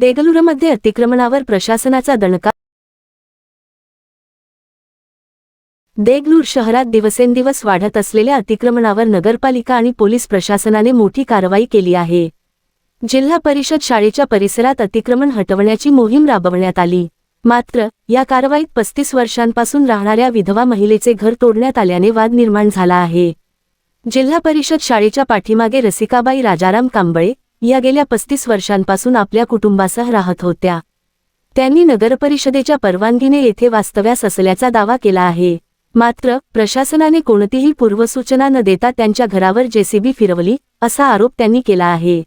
देगलूरमध्ये अतिक्रमणावर प्रशासनाचा दणका देगलूर शहरात दिवसेंदिवस वाढत असलेल्या अतिक्रमणावर नगरपालिका आणि पोलीस प्रशासनाने मोठी कारवाई केली आहे. जिल्हा परिषद शाळेच्या परिसरात अतिक्रमण हटवण्याची मोहीम राबवण्यात आली. मात्र या कारवाईत पस्तीस वर्षांपासून राहणाऱ्या विधवा महिलेचे घर तोडण्यात आल्याने वाद निर्माण झाला आहे. जिल्हा परिषद शाळेच्या पाठीमागे रसिकाबाई राजाराम कांबळे या गेल्या पस्तीस वर्षांपासून आपल्या कुटुंबासह राहत होत्या. त्यांनी नगरपरिषदेच्या परवानगीने येथे वास्तव्यास असल्याचा दावा केला आहे. मात्र प्रशासनाने कोणतीही पूर्वसूचना न देता त्यांच्या घरावर जेसीबी फिरवली असा आरोप त्यांनी केला आहे.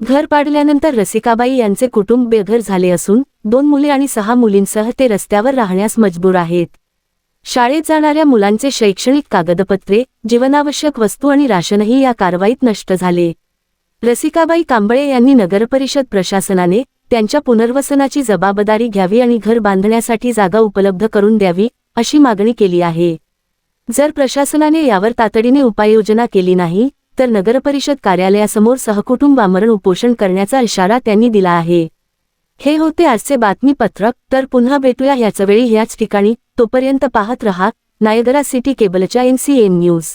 घर पाडल्यानंतर रसिकाबाई यांचे कुटुंब बेघर झाले असून दोन मुले आणि सहा मुलींसह ते रस्त्यावर राहण्यास मजबूर आहेत. शाळेत जाणाऱ्या मुलांचे शैक्षणिक कागदपत्रे जीवनावश्यक वस्तू आणि राशनही या कारवाईत नष्ट झाले. रसिकाबाई कांबळे यांनी नगरपरिषद प्रशासनाने त्यांच्या पुनर्वसनाची जबाबदारी घ्यावी आणि घर बांधण्यासाठी जागा उपलब्ध करून द्यावी अशी मागणी केली आहे. जर प्रशासनाने यावर तातडीने उपाययोजना केली नाही तर नगरपरिषद कार्यालयासमोर सहकुटुंब आमरण उपोषण करण्याचा इशारा त्यांनी दिला आहे. हे होते आजचे बातमीपत्रक. तर पुन्हा भेटूया याचवेळी वेळी ह्याच ठिकाणी. तोपर्यंत पाहत रहा नायगरा सिटी केबलच्या एन सी एन न्यूज.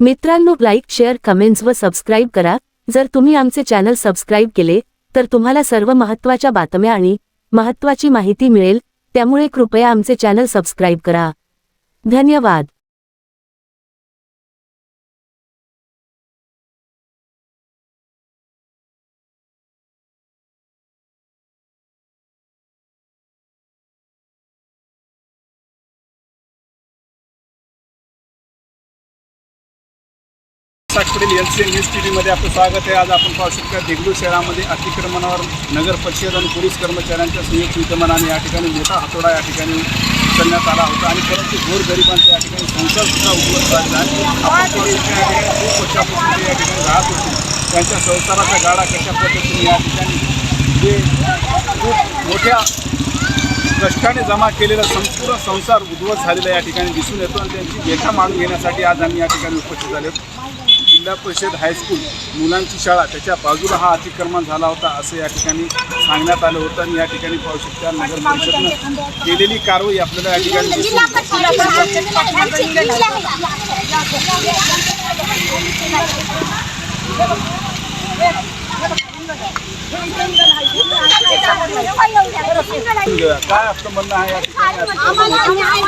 मित्रांनो लाईक शेअर कमेंट्स व सबस्क्राईब करा. जर तुम्ही आमचे चॅनल सबस्क्राईब केले तर तुम्हाला सर्व महत्त्वाच्या बातम्या आणि महत्त्वाची माहिती मिळेल. त्यामुळे कृपया आमचे चॅनल सबस्क्राईब करा. धन्यवाद. पुढील L C N news T व्हीमध्ये आपलं स्वागत आहे. आज आपण पाहू शकता देगलूर शहरामध्ये अतिक्रमणावर नगर परिषद आणि पोलीस कर्मचाऱ्यांच्या संयुक्त विद्यमानाने या ठिकाणी मोठा हातोडा या ठिकाणी उचलण्यात आला होता. आणि परंतु गोर गरिबांचा या ठिकाणी संसारसुद्धा उपलब्ध झालेला आहे. आपण पाहू शकता या ठिकाणी खूप वर्षापासून ते या ठिकाणी राहत होते. त्यांच्या संसाराचा गाडा कशा पद्धतीने या ठिकाणी जे खूप मोठ्या कष्टाने जमा केलेला संपूर्ण संसार उद्ध्वस्त झालेला या ठिकाणी दिसून येतो आणि त्यांची व्यथा मांडून घेण्यासाठी आज आम्ही या ठिकाणी उपस्थित झाले. जिल्हा परिषद हायस्कूल मुलांची शाळा त्याच्या बाजूला हा अतिक्रमण झाला होता असं या ठिकाणी सांगण्यात आलं होतं आणि या ठिकाणी पाहू शकता नगर परिषदनं केलेली कारवाई आपल्याला या ठिकाणी दिसून काय म्हणणं आहे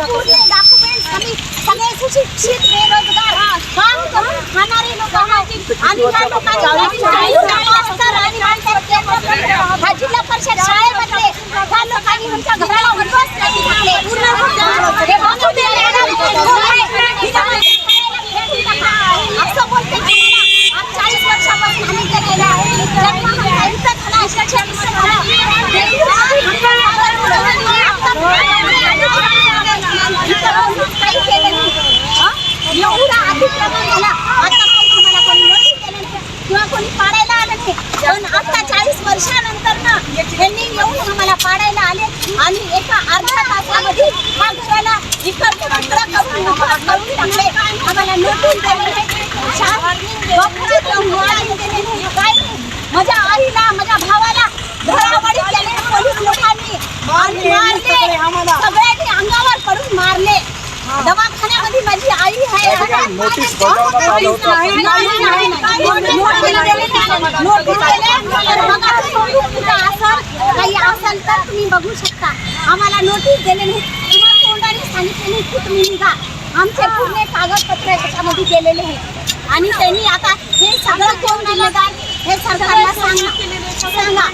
आम्ही सगळे सुशिक्षित बेरोजगार काम करून खाणारे लोक आणि या लोकांनी हा जिल्हा परिषद शाळेमधले त्या लोकांनी आमच्या घराला उद्ध्वस्त केले पूर्ण हे बांधून दिले. असं बोलते की आज चाळीस वर्षापासून आम्ही इथे गेलो आहे. जन्म आमचा इथं झाला, शिक्षण इथं झालं. काही केलं नाही. हं? एवढा अतिक्रमण झाला. आतापर्यंत आम्हाला कोणी notice दिलं नाही. किंवा कोणी पाडायला आलं नाही पण आता चाळीस वर्षानंतर ना यांनी येऊन आम्हाला पाडायला आले आणि एका अर्ध्या तासामध्ये हा घराला इकडचं तिकडं करून मोकळं करून टाकले आम्हाला नोटीस दिली काय नाही. माझ्या आईला माझ्या भावाला धरावडी केले पोलीस लोकांनी मारले सगळ्यांनी अंगावर पडून मारले दवाखान्यामध्ये माझी आई आहे नोटीस काही तर तुम्ही बघू शकता आम्हाला नोटीस दिले नाही किंवा तोंडाने सांगितले नाही की तुम्ही निघा. आमचे पूर्ण कागदपत्र त्याच्यामध्ये गेलेले आहेत. आणि त्यांनी आता हे सगळं कोण जिल्हेदार हे सरकारला सांगा. सांगा.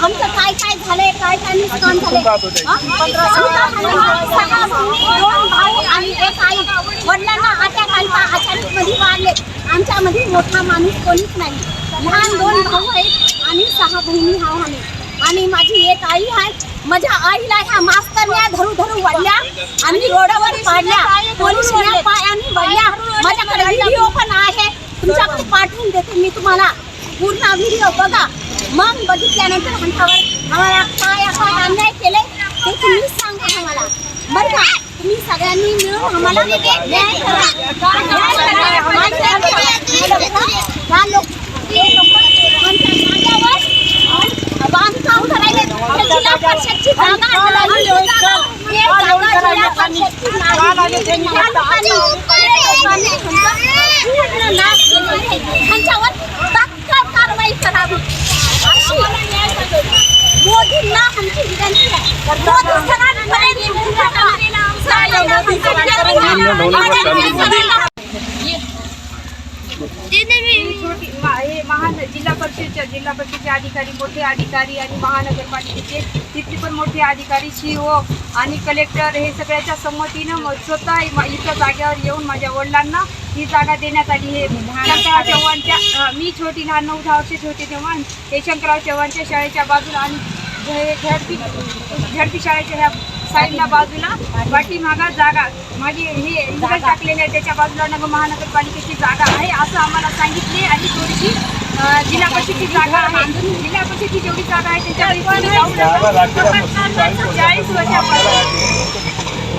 आमचं काय काय झालंय काय काय नुकसान झालंय? दोन भाऊ आणि एक आई. वडिलांना अटॅक आलता अचानक मध्ये वाढले आमच्यामध्ये मोठा माणूस कोणीच नाही. लहान दोन भाऊ आहेत आणि सहा बहिणी हा आम्ही. आणि माझी एक आई आहे. माझ्या आईला ह्या मास्तरने धरू धरू वडल्या आणि रोडावर पाडल्या पोलिसांनी पायाने वडल्या माझ्याकडे व्हिडिओ पण आहे तुमच्याकडे पाठवून देते मी तुम्हाला पूर्ण व्हिडिओ बघा मग बघितल्यानंतर म्हणतावर आम्हाला काय काय अन्याय केले ते तुम्ही सांगा आम्हाला बरं का तुम्ही सगळ्यांनी मिळून आम्हाला न्याय करा जिल्हा परिषदची जागा आहे. ते जागा जिल्हा परिषदची नाही. त्या लोकांनी त्या लोकांनी आमचा पूर्ण नाश केलेला आहे. त्यांच्यावर तात्काळ कारवाई करावी अशी मोदींना आमची विनंती आहे मोदी सरकारपर्यंत छोटी हे महान जिल्हा परिषदच्या जिल्हा परिषदेचे अधिकारी मोठे अधिकारी आणि महानगरपालिकेचे तिथले पण मोठे अधिकारी सीओ आणि कलेक्टर हे सगळ्याच्या संमतीनं स्वतः इथं जागेवर येऊन माझ्या वडिलांना ही जागा देण्यात आली. हे शंकरराव चव्हाणच्या मी छोटी लहान नऊ दहा वर्षे होते तेव्हा हे शंकरराव चव्हाणच्या शाळेच्या बाजूला आणि झडपी झडपी शाळेच्या ह्या साईडला बाजूला पाठीमागा जागा. माझी हे इंग्रज टाकलेले आहे त्याच्या बाजूला नगर महानगरपालिकेची जागा आहे असं आम्हाला सांगितले आणि थोडीशी जिल्हा परिषदची जागा आहे. जिल्हा परिषदची जेवढी जागा आहे. राखील्यापासून चाळीस वर्ष- चाळीस वर्षापासून.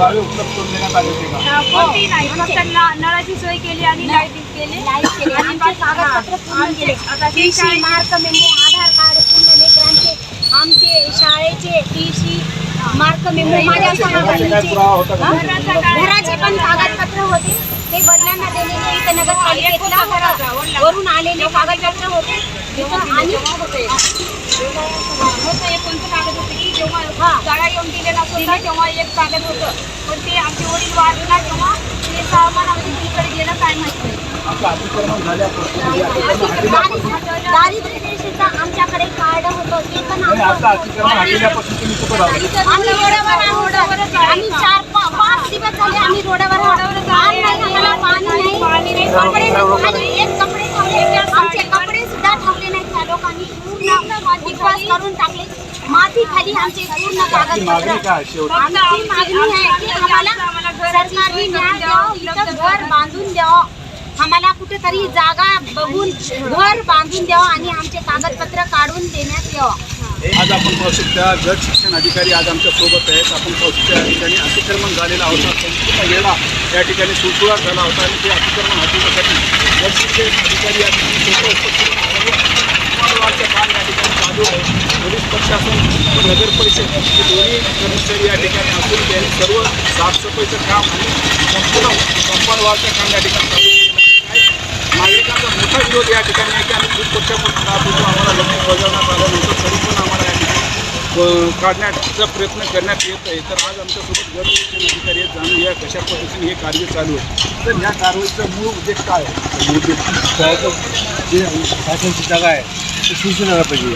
नाही. फक्त न- नळाची सोय केली आणि लाईटिंग केली. आणि आता हे टी सी शाळेचे- मार्क मेमो आधार कार्ड पूर्ण लेकरांचे आमचे शाळेचे टी सी मार्क मेमो माझ्या सहा काय बहिणीचे पुरावा होता का घराचा पण कागदपत्र होते. ते वडिलांना दिलेले इथे नगरपालिकेतला. वरून आलेले कागदपत्र होते. आणि होतं एक कोणतं कागद होतं की जेव्हा जागा येऊन दिलेला तेव्हा एक कागद होतं. पण ते आमचे वडील वाढला तेव्हा ते सामानामध्ये तिकडे गेलं काय माहिती दारिद्र्य आमच्याकडे कार्ड होतं ते पण आम्ही रोडावर आम्ही चार पाच दिवस झाले आम्ही रोडावर आम्हाला पाणी नाही. कपडे नाही. खाली एक कपडे ठेवले आमचे कपडे सुद्धा ठेवले नाही त्या लोकांनी. पूर्ण विश्वास करून टाकले. माती खाली आमचे पूर्ण कागदपत्र. काय आहे शेवटी? आमची मागणी आहे की आम्हाला सरकारने न्याय द्यावं इथं घर बांधून द्यावं. आम्हाला कुठेतरी जागा बघून घर बांधून द्यावं आणि आमचे कागदपत्र काढून देण्यात यावं. आज आपण पाहू शकता गट शिक्षण अधिकारी आज आमच्यासोबत आहेत. आपण पाहू शकता या ठिकाणी अतिक्रमण झालेला होता. संपूर्ण वेळा या ठिकाणी सुळसुळाट झाला होता आणि ते अतिक्रमण हटवण्यासाठी गट शिक्षण अधिकारी या ठिकाणी उपस्थित या ठिकाणी चालू आहे पोलीस प्रशासन नगर परिषद हे दोन्ही कर्मचारी या ठिकाणी असून त्यांनी सर्व साफसफाईचं काम आणि संपूर्ण कंपाऊंडवारचं काम या ठिकाणी नागरिकांचा मोठा विरोध या ठिकाणी आहे की आम्ही खूप पक्षापासून राहत होतो आम्हाला लक्ष बजावण्यात आलं नव्हतं तरी पण आम्हाला या ठिकाणी काढण्याचा प्रयत्न करण्यात येत आहे. तर आज आमच्यासोबत गट शिक्षण अधिकारी आहेत जाणून या कशा पद्धतीने हे कार्य चालू आहे. तर या कारवाईचा मूळ उद्देश काय आहे? शाळेचं जे शासनाची जागा आहे ती शिवसेनेला पाहिजे.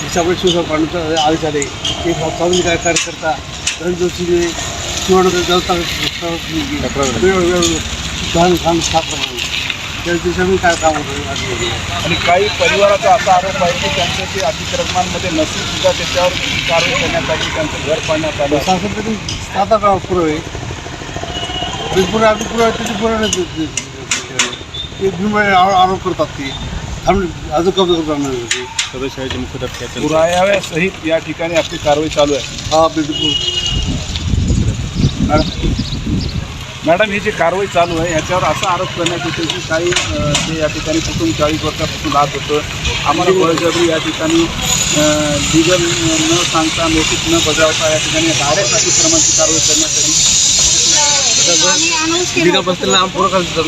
त्याच्यामुळे शिवसेना पाडण्याचा आदेश आले. ते चालून काय कार्यकर्ता रणजोशीने शिवणकर जलता वेळ घाण घाण साफ त्या दिवसांनी काय काम होतं आणि काही परिवाराचा असा आरोप आहे की त्यांचं ते अतिक्रमणामध्ये नसून सुद्धा त्याच्यावर कारवाई करण्यात आली त्यांचं घर पाडण्यात आलं. शासन कधी आता का पुरावे ते पुरा आधी पुरावे त्याचे पुरावे ते भीम आरोप करतात ते थांब अजून कब्जा करतात ते. पुराव्यासहित या ठिकाणी आपली कारवाई चालू आहे. हा बिलकुल. मॅडम ही जी कारवाई चालू आहे ह्याच्यावर असा आरोप करण्यात येतो की काही जे या ठिकाणी कुटुंब चाळीस वर्षापासून राहत होतं आम्हाला बळजबरी या ठिकाणी लिगल न सांगता नोटीस न बजावता या ठिकाणी डायरेक्ट अतिक्रमणाची कारवाई करण्यात आली. बिगा बसतील नाम पूर्ण म्हणजे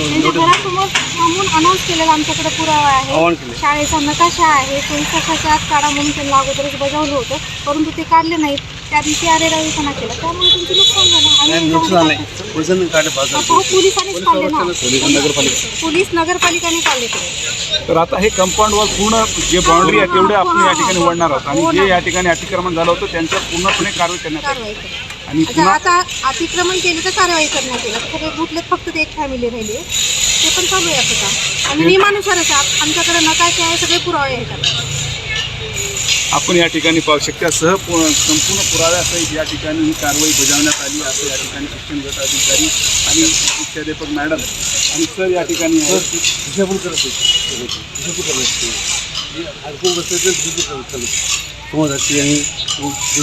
आमच्याकडे पुरावा आहे. केले. शाळेचा नकाशा आहे पोलीस आत काढा म्हणून त्यांना अगोदरच बजावलं होतं परंतु ते काढले नाहीत. त्या दिवशी अरे रवीपणा केला त्यामुळे तुमचं नुकसान झालं. आणि नुकसान नाही. पोलिसांनी काढले आता बाजार हो पोलिसांनीच काढले ना. पोलीस नगरपालिका पोलीस नगरपालिकाने काढले ते. तर आता हे कंपाऊंडवर पूर्ण जे बाउंड्री आहे तेवढे आपण या ठिकाणी वळणार आहोत. आणि जे या ठिकाणी अतिक्रमण झालं होतं त्यांच्यावर पूर्णपणे कारवाई करण्यात आली. कारवाई केली आणि अच्छा पुन्हा आता अतिक्रमण केले तर कारवाई करण्यात येईल. सगळे गुटलेत फक्त ते एक फॅमिली राहिली. ते पण चालू आहे आता. काम आणि नियमानुसारच आहे. आमच्याकडे नकाशे आहे सगळे पुरावे आहेत आता. आपण या ठिकाणी पाहू शकता सह संपूर्ण पुराव्यासहित या ठिकाणी ही कारवाई बजावण्यात आली असं या ठिकाणी शिक्षण गट अधिकारी आणि मुख्याध्यापक मॅडम आणि सर या ठिकाणी समाजाची आणि हे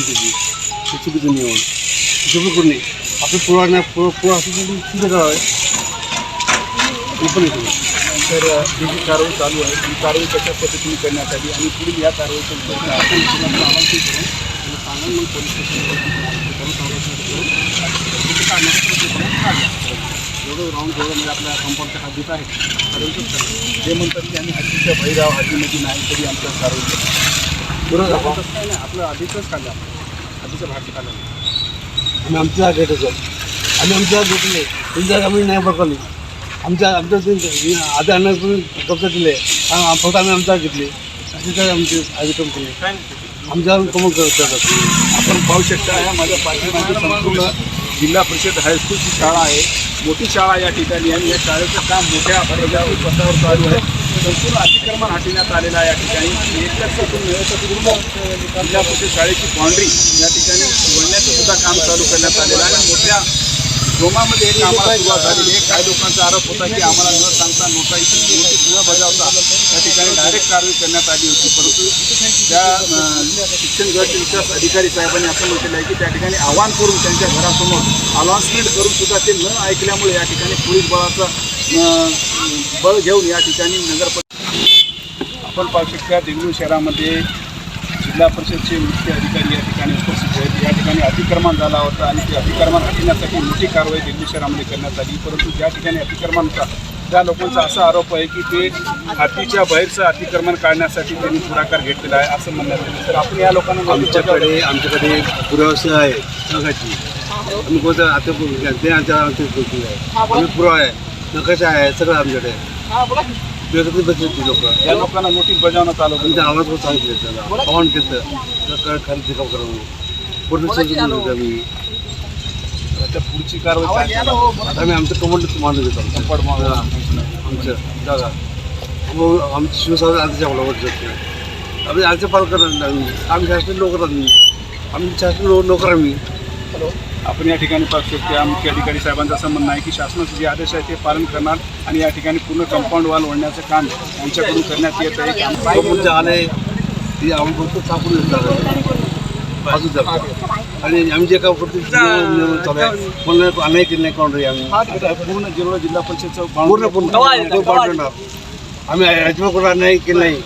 चुकीचं नियमन दिशाभूल करू नये आपलं पुराणा पुरा पुरा असं तुझं गाव आहे हे पण येतो तर ही जी कारवाई चालू आहे ही कारवाई कशा पद्धतीने करण्यात आली आणि पुढील या कारवाईचं आपण आमंत्रित करून आणि सांगून मग पोलीस स्टेशनवर एवढं राऊंड जेवढं म्हणजे आपल्या कंपाऊंडच्या हद्दीत आहे. परंतु ते म्हणतात की आम्ही हद्दीच्या भैराव हद्दीमध्ये नाही तरी आमच्या कारवाई करतो. बरोबर? तसं काही नाही आपलं आधीचंच खाल्लं आपण. हद्दीच्या बाहेरचं काढलं आम्ही आमच्या गेटच घेत आम्ही आमच्या गेटले तुमच्या त्यांची आम्ही नाही बघाली आमच्या आमच्या जे- आधी अण्णाकडून कब्जा दिले. फक्त आम्ही आमचा घेतले. असे अशी आमचे आमची केले काय नाही आमच्या कमल आपण पाहू शकता या माझ्या पाठीमागे संपूर्ण जिल्हा परिषद हायस्कूलची शाळा आहे. मोठी शाळा या ठिकाणी आणि या शाळेचं काम मोठ्या प्रजाती पथावर चालू आहे. संपूर्ण अतिक्रमण हटविण्यात आलेलं आहे या ठिकाणी. एक जिल्हा परिषद शाळेची बाउंड्री या ठिकाणी वळण्याचं सुद्धा काम चालू करण्यात आलेलं आहे. मोठ्या जोमामध्ये हे कामाला सुरुवात झालेली आहे. काही लोकांचा आरोप होता की आम्हाला न सांगता नोटाईची नोटीस न बजावता या ठिकाणी डायरेक्ट कारवाई करण्यात आली होती. परंतु त्या शिक्षण गट विकास अधिकारी साहेबांनी असं म्हटलेलं आहे की त्या ठिकाणी आवाहन करून त्यांच्या घरासमोर अनाउन्समेंट करून सुद्धा ते न ऐकल्यामुळे या ठिकाणी पोलीस बळाचा बळ घेऊन या ठिकाणी नगर आपण पाहू शकता देगलूर शहरामध्ये जिल्हा परिषदचे मुख्य अधिकारी या ठिकाणी उपस्थित आहेत. या ठिकाणी अतिक्रमण झाला होता आणि ते अतिक्रमण हटविण्यासाठी मोठी कारवाई देगलूर शहरामध्ये करण्यात आली. परंतु ज्या ठिकाणी अतिक्रमण होता त्या लोकांचा असा आरोप आहे की ते हद्दीच्या बाहेरचं अतिक्रमण काढण्यासाठी त्यांनी पुढाकार घेतलेला आहे असं म्हणण्यात येतं तर आपण या लोकांना. आमच्याकडे आमच्याकडे पुरावा आहे. नकाची आम्ही कोणतं आता ते आमच्या आमच्या आहे आम्ही पुरावा आहे. नकाशा आहे सगळं आमच्याकडे. बेगती बसले ती लोक. या लोकांना नोटीस बजावण्यात आलं होतं त्यांच्या आवाज पण सांगितलं त्याला आव्हान केलं तर खाली टिकाव करावं पूर्ण आम्ही त्या पुढची कारवाई करणार? आता आम्ही आमचं कमांड मांडून देतो. आमचं. संपड मागून. हा, आमचं. जागा. मग आमची शिवसागर आमच्या मुलावर जाते. आम्ही आमचे पाल करणार आम्ही. आम्ही शासकीय नोकर आम्ही आम्ही शासकीय नोकर आम्ही आपण या ठिकाणी पाहू शकतो या मुख्य अधिकारी साहेबांचं असं म्हणणं आहे की शासनाचे जे आदेश आहे ते पालन करणार आणि या ठिकाणी पूर्ण कंपाऊंड वॉल ओढण्याचं काम यांच्याकडून करण्यात येत आहे. काम कोणते आले ते आम्ही फक्त सापडून जातो आणि आम्ही जे काय करतो चालू आहे मला अन्याय केली नाही कोण रे आम्ही. पूर्ण जिल्हा जिल्हा परिषदचं पूर्ण पूर्ण आम्ही अजिबात अन्याय केला नाही.